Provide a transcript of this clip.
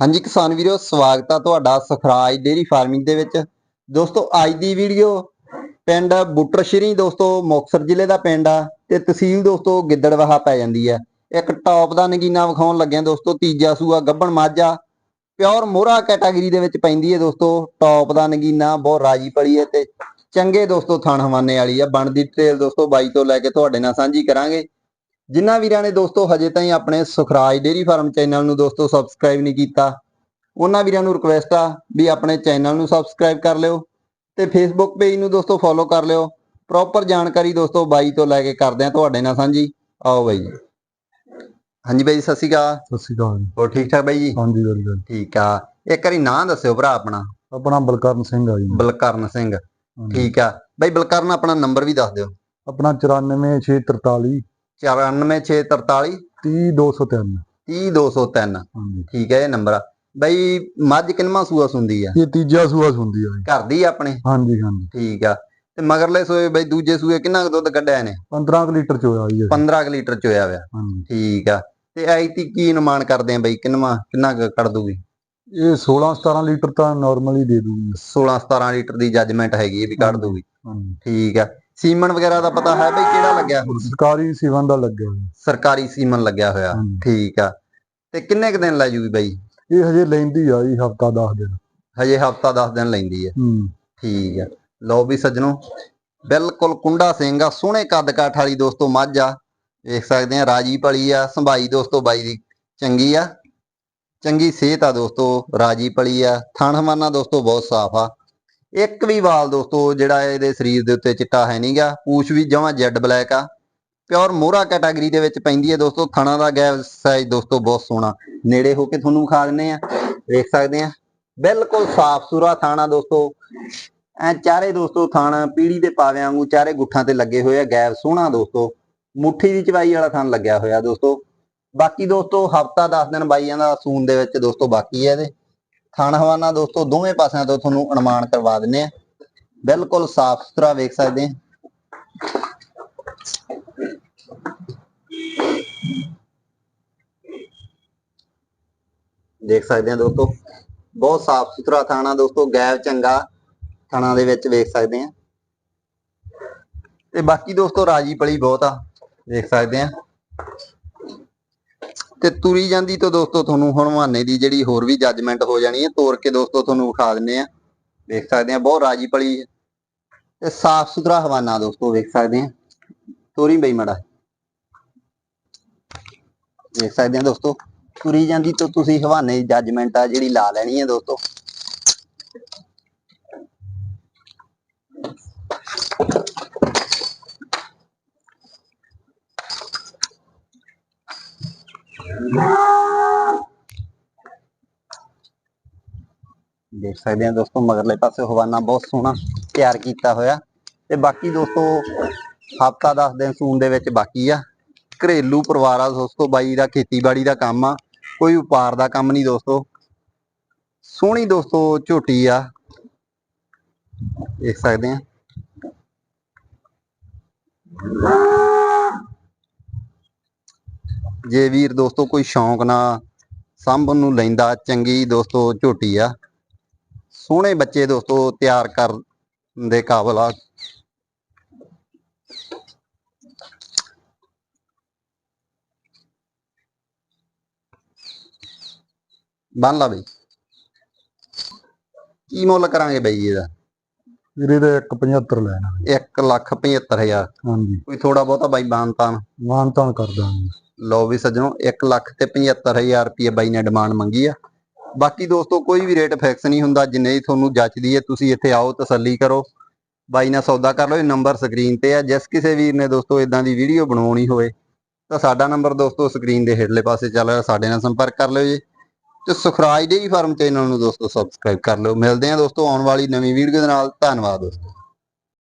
ਹਾਂਜੀ ਕਿਸਾਨ ਵੀਰੋ, ਸਵਾਗਤ ਆ ਤੁਹਾਡਾ ਸਖਰਾਜ ਡੇਰੀ ਫਾਰਮਿੰਗ ਦੇ ਵਿੱਚ। ਦੋਸਤੋ, ਅੱਜ ਦੀ ਵੀਡੀਓ ਪਿੰਡ ਬੁੱਟਰਸ਼ਰੀ, ਦੋਸਤੋ, ਮੁਕਤਸਰ ਜ਼ਿਲ੍ਹੇ ਦਾ ਪਿੰਡ ਆ ਤੇ ਤਹਿਸੀਲ, ਦੋਸਤੋ, ਗਿੱਦੜਵਾਹਾ ਪੈ ਜਾਂਦੀ ਆ। ਇੱਕ ਟੌਪ ਦਾ ਨਗੀਨਾ ਵਿਖਾਉਣ ਲੱਗਿਆ, ਦੋਸਤੋ, ਤੀਜਾ ਸੂਆ ਗੱਬਣ ਮਾਝਾ। ਪਿਓਰ ਮੋਹਰਾ ਕੈਟਾਗਰੀ ਦੇ ਵਿੱਚ ਪੈਂਦੀ ਹੈ ਦੋਸਤੋ ਟੌਪ ਦਾ ਨਗੀਨਾ, ਬਹੁਤ ਰਾਜੀ ਪਲੀ ਹੈ ਤੇ ਚੰਗੇ, ਦੋਸਤੋ, ਥਣ ਹਵਾਨੇ ਵਾਲੀ ਆ। ਬਣਦੀ ਡਿਟੇਲ ਦੋਸਤੋ, ਬਾਈ ਤੋਂ ਲੈ ਕੇ ਤੁਹਾਡੇ ਨਾਲ ਸਾਂਝੀ ਕਰਾਂਗੇ। ਜਿਨ੍ਹਾਂ ਵੀਰਾਂ ਨੇ ਦੋਸਤੋ ਹਜੇ ਤਾਈਂ ਆਪਣੇ ਸੁਖਰਾਜ ਡੇਰੀ ਫਾਰਮ ਚੈਨਲ ਨੂੰ ਦੋਸਤੋ ਸਬਸਕ੍ਰਾਈਬ ਨਹੀਂ ਕੀਤਾ ਉਹਨਾਂ ਵੀਰਾਂ ਨੂੰ ਰਿਕੁਐਸਟ ਆ ਵੀ ਆਪਣੇ ਚੈਨਲ ਨੂੰ ਸਬਸਕ੍ਰਾਈਬ ਕਰ ਲਿਓ ਤੇ ਫੇਸਬੁੱਕ ਪੇਜ ਨੂੰ ਦੋਸਤੋ ਫੋਲੋ ਕਰ ਲਿਓ। ਪ੍ਰੋਪਰ ਜਾਣਕਾਰੀ ਦੋਸਤੋ ਬਾਈ ਤੋਂ ਲੈ ਕੇ ਕਰਦੇ ਆ ਤੁਹਾਡੇ ਨਾਲ ਸਾਂਝੀ। ਆਓ ਬਾਈ ਜੀ। ਹਾਂਜੀ ਬਾਈ ਜੀ, ਸਤਿ ਸ਼੍ਰੀ ਅਕਾਲ। ਸਤਿ ਸ਼੍ਰੀ ਅਕਾਲ ਜੀ। ਹੋਰ ਠੀਕ ਠਾਕ ਬਾਈ ਜੀ? ਹਾਂਜੀ ਗੁੱਡ ਠੀਕ ਆ। ਇੱਕ ਵਾਰੀ ਨਾਂ ਦੱਸਿਓ ਭਰਾ ਆਪਣਾ। ਆਪਣਾ ਬਲਕਰਨ ਸਿੰਘ ਆ ਜੀ। ਬਲਕਰਨ ਸਿੰਘ। ਹਾਂਜੀ। ਠੀਕ ਆ। ਬਾਈ ਬਲਕਰਨ ਆਪਣਾ ਨੰਬਰ ਵੀ ਦੱਸ ਦਿਓ। ਆਪਣਾ 94643 94643 30203 30203 ਹਾਂਜੀ। ਠੀਕ ਹੈ ਇਹ ਨੰਬਰ ਆ। ਬਾਈ ਮੱਝ ਕਿੰਨਵਾਂ ਸੂਆ ਸੁੰਦੀ ਆ? ਇਹ ਤੀਜਾ ਸੂਆ ਹੁੰਦੀ ਆ ਘਰ ਦੀ ਆਪਣੇ? ਹਾਂਜੀ ਹਾਂਜੀ। ਠੀਕ ਆ। ਤੇ ਮਗਰਲੇ ਸੂਏ ਬਾਈ ਦੂਜੇ ਸੂਏ ਕਿੰਨਾ ਕੁ ਦੁੱਧ ਕੱਢਿਆ ਇਹਨੇ? 15 ਕੁ ਲੀਟਰ ਚ ਹੋਇਆ ਜੀ ਇਹ। 15 ਕੁ ਲੀਟਰ ਚ ਹੋਇਆ ਠੀਕ ਆ। ਤੇ ਐਤੀ ਕੀ ਅਨੁਮਾਨ ਕਰਦੇ ਆ ਬਾਈ ਕਿੰਨਵਾਂ ਕਿੰਨਾ ਕੁ ਕੱਢ ਦੂਗੀ ਇਹ 16 17 ਲੀਟਰ ਤਾਂ ਨਾਰਮਲੀ ਦੇ ਦੂਗੀ 16 17 ਲੀਟਰ ਦੀ ਜੱਜਮੈਂਟ ਹੈਗੀ ਇਹ ਵੀ ਕੱਢ ਦੂਗੀ ਠੀਕ ਆ। ਸੀਮਨ ਵਗੈਰਾ ਦਾ ਪਤਾ ਹੈ ਬਈ ਕਿਹੜਾ ਲੱਗਿਆ ਹੁਣ ਸਰਕਾਰੀ ਸਿਵਨ ਦਾ ਲੱਗਿਆ ਜੀ ਸਰਕਾਰੀ ਸੀਮਨ ਲੱਗਿਆ ਹੋਇਆ। ਹਾਂਜੀ। ਠੀਕ ਆ। ਤੇ ਕਿੰਨੇ ਕੁ ਦਿਨ ਲੈ ਜੂਗੀ ਬਾਈ? ਇਹ ਹਜੇ ਲੈਂਦੀ ਆ ਜੀ ਹਫਤਾ 10 ਦਿਨ। ਹਜੇ ਹਫਤਾ 10 ਦਿਨ ਲੈਂਦੀ ਆ। ਹੂੰ। ਠੀਕ ਆ। ਲਓ ਵੀ ਸੱਜਣੋ ਬਿਲਕੁਲ ਕੁੰਡਾ ਸਿੰਘ ਆ ਸੋਹਣੇ ਕੱਦ ਕਾਠ ਵਾਲੀ ਦੋਸਤੋ ਮੱਝ ਆ। ਵੇਖ ਸਕਦੇ ਆ ਰਾਜੀ ਪਲੀ ਆ ਸੰਭਾਈ ਦੋਸਤੋ ਬਾਈ ਦੀ ਚੰਗੀ ਆ। ਚੰਗੀ ਸਿਹਤ ਆ ਦੋਸਤੋ ਰਾਜੀ ਪਲੀ ਆ। ਥਣ ਹਵਾਨਾ ਦੋਸਤੋ ਬਹੁਤ ਸਾਫ਼ ਆ। ਇੱਕ ਵੀ ਵਾਲ ਦੋਸਤੋ, ਜਿਹੜਾ ਇਹਦੇ ਸਰੀਰ ਦੇ ਉੱਤੇ ਚਿੱਟਾ ਹੈ ਨਹੀਂਗਾ ਪੂਛ ਵੀ ਜਮਾ ਜੈਡ ਬਲੈਕ ਆ। ਪਿਓਰ ਮੋਹਰਾ ਕੈਟਾਗਰੀ ਦੇ ਵਿੱਚ ਪੈਂਦੀ ਹੈ ਦੋਸਤੋ, ਥਣਾ ਦਾ ਗੈਪ ਸਾਈਜ਼ ਦੋਸਤੋ ਬਹੁਤ ਸੋਹਣਾ। ਨੇੜੇ ਹੋ ਕੇ ਤੁਹਾਨੂੰ ਵਿਖਾ ਦਿੰਨੇ ਆ ਵੇਖ ਸਕਦੇ ਆ ਬਿਲਕੁਲ ਸਾਫ਼ ਸੁਰਾ ਥਾਣਾ ਦੋਸਤੋ। ਐ ਚਾਰੇ ਦੋਸਤੋ ਥਣ ਪੀੜੀ ਦੇ ਪਾਵਿਆਂ ਵਾਂਗੂ, ਚਾਰੇ ਗੁੱਠਾਂ ਤੇ ਲੱਗੇ ਹੋਏ ਆ ਗੈਪ ਸੋਹਣਾ ਦੋਸਤੋ। ਮੁੱਠੀ ਦੀ ਚਵਾਈ ਵਾਲਾ ਥਣ ਲੱਗਿਆ ਹੋਇਆ ਦੋਸਤੋ। ਬਾਕੀ ਦੋਸਤੋ, ਹਫਤਾ 10 ਦਿਨ ਬਾਈਆਂ ਦਾ ਸੂਨ ਦੇ ਵਿੱਚ ਦੋਸਤੋ ਬਾਕੀ ਹੈ ਇਹਦੇ। ਥਣ ਹਵਾਨਾ ਦੋਸਤੋ, ਦੋਵੇਂ ਪਾਸਿਆਂ ਤੋਂ ਤੁਹਾਨੂੰ ਅਨੁਮਾਨ ਕਰਵਾ ਦਿੰਨੇ ਆ ਬਿਲਕੁਲ ਸਾਫ਼ ਸੁਥਰਾ ਵੇਖ ਸਕਦੇ ਆ ਦੇਖ ਸਕਦੇ ਆ ਦੋਸਤੋ, ਬਹੁਤ ਸਾਫ਼ ਸੁਥਰਾ ਥਾਣਾ ਦੋਸਤੋ ਗੈਬ ਚੰਗਾ ਥਾਣਾ ਦੇ ਵਿੱਚ ਵੇਖ ਸਕਦੇ ਆ ਤੇ ਬਾਕੀ ਦੋਸਤੋ ਰਾਜੀ ਪਲੀ ਬਹੁਤ ਆ ਦੇਖ ਸਕਦੇ ਆ ਤੇ ਤੁਰੀ ਜਾਂਦੀ ਤੋਂ ਦੋਸਤੋ ਤੁਹਾਨੂੰ ਹੁਣ ਹਵਾਨੇ ਦੀ ਜਿਹੜੀ ਹੋਰ ਵੀ ਜੱਜਮੈਂਟ ਹੋ ਜਾਣੀ ਹੈ ਤੋੜ ਕੇ ਦੋਸਤੋ ਤੁਹਾਨੂੰ ਵਿਖਾ ਦਿੰਨੇ ਆ ਵੇਖ ਸਕਦੇ ਆ ਬਹੁਤ ਰਾਜੀ ਪਲੀ ਹੈ। ਤੇ ਸਾਫ਼ ਸੁਥਰਾ ਹਵਾਨਾ ਦੋਸਤੋ ਵੇਖ ਸਕਦੇ ਆ ਤੋਰੀ ਬਈ ਮੜਾ। ਵੇਖ ਸਕਦੇ ਆ ਦੋਸਤੋ, ਤੁਰੀ ਜਾਂਦੀ ਤੋਂ ਤੁਸੀਂ ਹਵਾਨੇ ਦੀ ਜੱਜਮੈਂਟ ਆ ਜਿਹੜੀ ਲਾ ਲੈਣੀ ਹੈ ਦੋਸਤੋ। ਦੇਖ ਸਕਦੇ ਆ ਦੋਸਤੋ, ਮਗਰਲੇ ਪਾਸੇ ਹਵਾਨਾ ਬਹੁਤ ਸੋਹਣਾ ਤਿਆਰ ਕੀਤਾ ਹੋਇਆ। ਤੇ ਬਾਕੀ ਦੋਸਤੋ, ਹਫਤਾ 10 ਦਿਨ ਸੂਨ ਦੇ ਵਿੱਚ ਬਾਕੀ ਆ। ਘਰੇਲੂ ਪਰਿਵਾਰ ਆ ਦੋਸਤੋ, ਬਾਈ ਦਾ ਖੇਤੀਬਾੜੀ ਦਾ ਕੰਮ ਆ। ਕੋਈ ਵਪਾਰ ਦਾ ਕੰਮ ਨਹੀਂ ਦੋਸਤੋ। ਸੋਹਣੀ ਦੋਸਤੋ ਝੋਟੀ ਆ। ਦੇਖ ਸਕਦੇ ਆ ਜੇ ਵੀਰ ਦੋਸਤੋ ਕੋਈ ਸ਼ੌਂਕ ਨਾਲ ਸਾਂਭਣ ਨੂੰ ਲੈਂਦਾ ਚੰਗੀ ਦੋਸਤੋ ਝੋਟੀ ਆ। ਸੋਹਣੇ ਬੱਚੇ ਦੋਸਤੋ ਤਿਆਰ ਕਰਨ ਦੇ ਕਾਬਲ ਆ। ਬੰਨ ਲਾ ਬਈ। ਕੀ ਮੁੱਲ ਕਰਾਂਗੇ ਬਈ ਇਹਦਾ? ਵੀਰੇ ਦਾ 175 ਲੈਣਾ 1 ਲੱਖ 75000 ਹਾਂਜੀ। ਕੋਈ ਥੋੜਾ ਬਹੁਤਾ ਬਾਈ ਬਾਨਤਾਨ ਮਾਨ ਤਾਨ ਕਰ ਦਾਂਗੇ। ਲਓ ਵੀ ਸੱਜਣੋ 1 ਲੱਖ ਤੇ 75000 ਰੁਪਏ ਬਾਈ ਨੇ ਡਿਮਾਂਡ ਮੰਗੀ ਆ। ਬਾਕੀ ਦੋਸਤੋ, ਕੋਈ ਵੀ ਰੇਟ ਫਿਕਸ ਨਹੀਂ ਹੁੰਦਾ, ਜਿੰਨੇ ਹੀ ਤੁਹਾਨੂੰ ਜੱਚਦੀ ਹੈ, ਤੁਸੀਂ ਇੱਥੇ ਆਓ, ਤਸੱਲੀ ਕਰੋ। ਬਾਈ ਨਾਲ ਸੌਦਾ ਕਰ ਲਓ, ਇਹ ਨੰਬਰ ਸਕਰੀਨ ਤੇ ਆ। ਜਿਸ ਕਿਸੇ ਵੀਰ ਨੇ ਦੋਸਤੋ ਇਦਾਂ ਦੀ ਵੀਡੀਓ ਬਣਾਉਣੀ ਹੋਵੇ, ਤਾਂ ਸਾਡਾ ਨੰਬਰ ਦੋਸਤੋ ਸਕਰੀਨ ਦੇ ਹੇਠਲੇ ਪਾਸੇ ਚੱਲ ਰਿਹਾ। ਸਾਡੇ ਨਾਲ ਸੰਪਰਕ ਕਰ ਲਿਓ ਜੀ। ਤੇ ਸੁਖਰਾਜ ਡੇਰੀ ਫਾਰਮ ਚੈਨਲ ਨੂੰ ਦੋਸਤੋ ਸਬਸਕ੍ਰਾਈਬ ਕਰ ਲਿਓ। ਮਿਲਦੇ ਹਾਂ ਦੋਸਤੋ ਆਉਣ ਵਾਲੀ ਨਵੀਂ ਵੀਡੀਓ ਦੇ ਨਾਲ। ਧੰਨਵਾਦ ਦੋਸਤੋ।